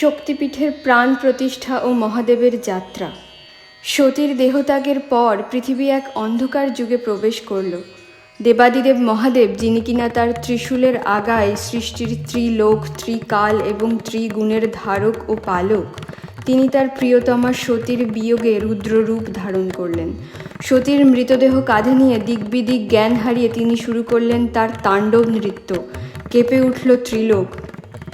শক্তিপীঠের প্রাণ প্রতিষ্ঠা ও মহাদেবের যাত্রা। সতীর দেহত্যাগের পর পৃথিবী এক অন্ধকার যুগে প্রবেশ করল। দেবাদিদেব মহাদেব, যিনি কিনা তার ত্রিশূলের আগায় সৃষ্টির ত্রিলোক, ত্রিকাল এবং ত্রিগুণের ধারক ও পালক, তিনি তার প্রিয়তমা সতীর বিয়োগে রুদ্ররূপ ধারণ করলেন। সতীর মৃতদেহ কাঁধে নিয়ে দিকবিদিক জ্ঞান হারিয়ে তিনি শুরু করলেন তার তাণ্ডব নৃত্য। কেঁপে উঠল ত্রিলোক।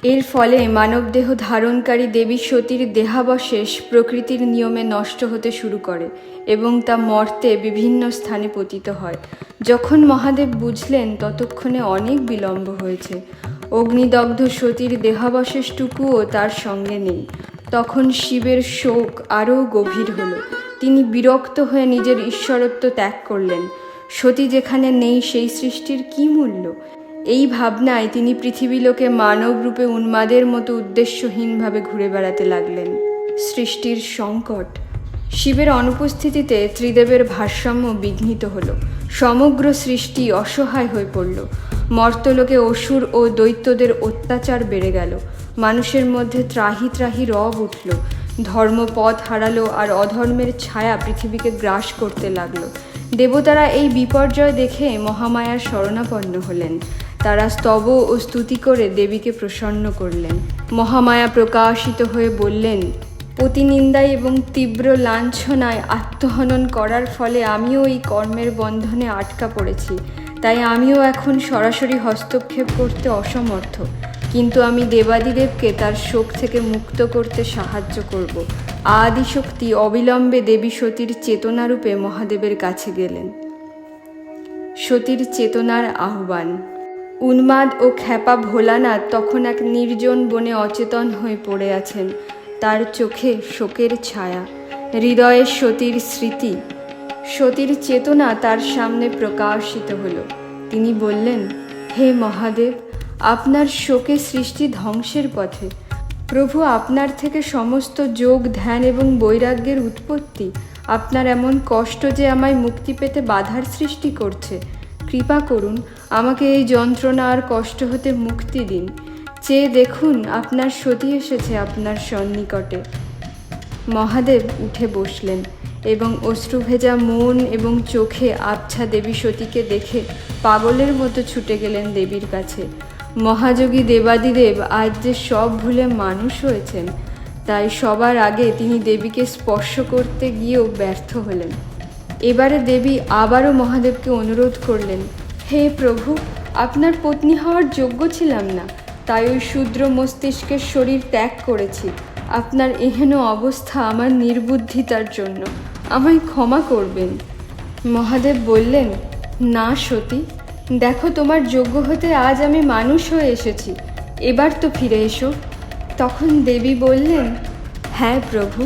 এর ফলে মানবদেহ ধারণকারী দেবী সতীর দেহাবশেষ প্রকৃতির নিয়মে নষ্ট হতে শুরু করে এবং তা মর্তে বিভিন্ন স্থানে পতিত হয়। যখন মহাদেব বুঝলেন ততক্ষণে অনেক বিলম্ব হয়েছে। অগ্নিদগ্ধ সতীর দেহাবশেষটুকুও তার সঙ্গে নেই। তখন শিবের শোক আরও গভীর হল। তিনি বিরক্ত হয়ে নিজের ঈশ্বরত্ব ত্যাগ করলেন। সতী যেখানে নেই সেই সৃষ্টির কী মূল্য? এই ভাবনায় তিনি পৃথিবীলোকে মানব রূপে উন্মাদের মতো উদ্দেশ্যহীনভাবে ঘুরে বেড়াতে লাগলেন। সৃষ্টির সংকট। শিবের অনুপস্থিতিতে ত্রিদেবের ভারসাম্য বিঘ্নিত হল। সমগ্র সৃষ্টি অসহায় হয়ে পড়ল। মর্তলোকে অসুর ও দৈত্যদের অত্যাচার বেড়ে গেল। মানুষের মধ্যে ত্রাহি ত্রাহি রব উঠল। ধর্মপথ হারালো আর অধর্মের ছায়া পৃথিবীকে গ্রাস করতে লাগল। দেবতারা এই বিপর্যয় দেখে মহামায়ার শরণাপন্ন হলেন। তারা স্তব ও স্তুতি করে দেবীকে প্রসন্ন করলেন। মহামায়া প্রকাশিত হয়ে বললেন প্রতিনিন্দায় এবং তীব্র লাঞ্ছনায় আত্মহনন করার ফলে আমিও এই কর্মের বন্ধনে আটকা পড়েছি। তাই আমিও এখন সরাসরি হস্তক্ষেপ করতে অসমর্থ। কিন্তু আমি দেবাদিদেবকে তার শোক থেকে মুক্ত করতে সাহায্য করব। আদিশক্তি অবিলম্বে দেবী সতীর চেতনারূপে মহাদেবের কাছে গেলেন। সতীর চেতনার আহ্বান। উন্মাদ ও খ্যাপা ভোলানাথ তখন এক নির্জন বনে অচেতন হয়ে পড়ে আছেন। তার চোখে শোকের ছায়া, হৃদয়ে সতীর স্মৃতি। সতীর চেতনা তার সামনে প্রকাশিত হলো। তিনি বললেন, হে মহাদেব, আপনার শোকে সৃষ্টি ধ্বংসের পথে। প্রভু আপনার থেকে সমস্ত যোগ, ধ্যান এবং বৈরাগ্যের উৎপত্তি। আপনার এমন কষ্ট যে আমায় মুক্তি পেতে বাধার সৃষ্টি করছে। কৃপা করুন, আমাকে এই যন্ত্রণা আর কষ্ট হতে মুক্তি দিন। চেয়ে দেখুন, আপনার সতী এসেছে আপনার সন্নিকটে। মহাদেব উঠে বসলেন এবং অশ্রুভেজা মন এবং চোখে আবছা দেবী সতীকে দেখে পাগলের মতো ছুটে গেলেন দেবীর কাছে। মহাযোগী দেবাদিদেব আজ যে সব ভুলে মানুষ হয়েছেন, তাই সবার আগে তিনি দেবীকে স্পর্শ করতে গিয়েও ব্যর্থ হলেন। এবারে দেবী আবারও মহাদেবকে অনুরোধ করলেন, হে প্রভু, আপনার পত্নী হওয়ার যোগ্য ছিলাম না, তাই ওই শূদ্র মস্তিষ্কের শরীর ত্যাগ করেছি। আপনার এহেন অবস্থা আমার নির্বুদ্ধিতার জন্য। আমায় ক্ষমা করবেন। মহাদেব বললেন, না সতী, দেখো তোমার যোগ্য হতে আজ আমি মানুষ হয়ে এসেছি, এবার তো ফিরে এসো। তখন দেবী বললেন হ্যাঁ প্রভু,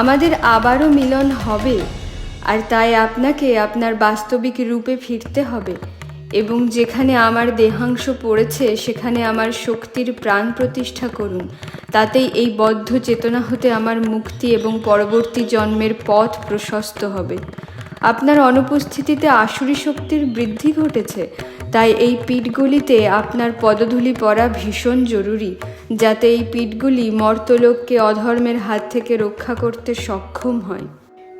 আমাদের আবারও মিলন হবে। আর তাই আপনাকে আপনার বাস্তবিক রূপে ফিরতে হবে এবং যেখানে আমার দেহাংশ পড়েছে সেখানে আমার শক্তির প্রাণ প্রতিষ্ঠা করুন। তাতেই এই বদ্ধ চেতনা হতে আমার মুক্তি এবং পরবর্তী জন্মের পথ প্রশস্ত হবে। আপনার অনুপস্থিতিতে আসুরি শক্তির বৃদ্ধি ঘটেছে। তাই এই পিঠগুলিতে আপনার পদধূলি পরা ভীষণ জরুরি, যাতে এই পিঠগুলি মর্তলোককে অধর্মের হাত থেকে রক্ষা করতে সক্ষম হয়।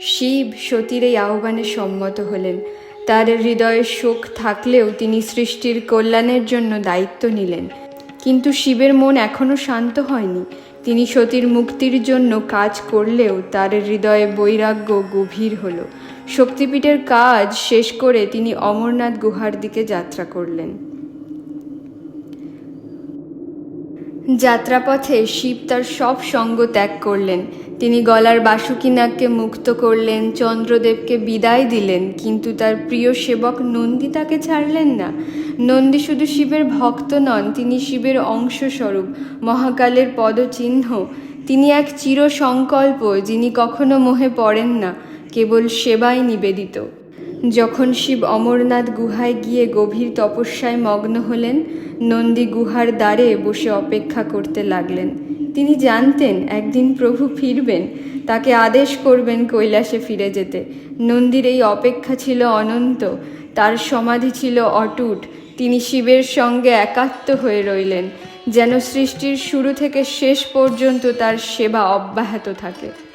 শিব সতীর এই আহ্বানে সম্মত হলেন। তার হৃদয়ে শোক থাকলেও তিনি সৃষ্টির কল্যাণের জন্য দায়িত্ব নিলেন। কিন্তু শিবের মন এখনও শান্ত হয়নি। তিনি সতীর মুক্তির জন্য কাজ করলেও তার হৃদয়ে বৈরাগ্য গভীর হল। শক্তিপীঠের কাজ শেষ করে তিনি অমরনাথ গুহার দিকে যাত্রা করলেন। যাত্রাপথে শিব তার সব সঙ্গ ত্যাগ করলেন। তিনি গলার বাসুকিনাককে মুক্ত করলেন, চন্দ্রদেবকে বিদায় দিলেন, কিন্তু তার প্রিয় সেবক নন্দী তাকে ছাড়লেন না। নন্দী শুধু শিবের ভক্ত নন, তিনি শিবের অংশস্বরূপ, মহাকালের পদচিহ্ন। তিনি এক চির সংকল্প যিনি কখনো মোহে পড়েন না, কেবল সেবায় নিবেদিত। যখন শিব অমরনাথ গুহায় গিয়ে গভীর তপস্যায় মগ্ন হলেন নন্দী গুহার দ্বারে বসে অপেক্ষা করতে লাগলেন। তিনি জানতেন, একদিন প্রভু ফিরবেন, তাকে আদেশ করবেন কৈলাসে ফিরে যেতে। নন্দীর এই অপেক্ষা ছিল অনন্ত, তার সমাধি ছিল অটুট। তিনি শিবের সঙ্গে একাত্ম হয়ে রইলেন, যেন সৃষ্টির শুরু থেকে শেষ পর্যন্ত তার সেবা অব্যাহত থাকে।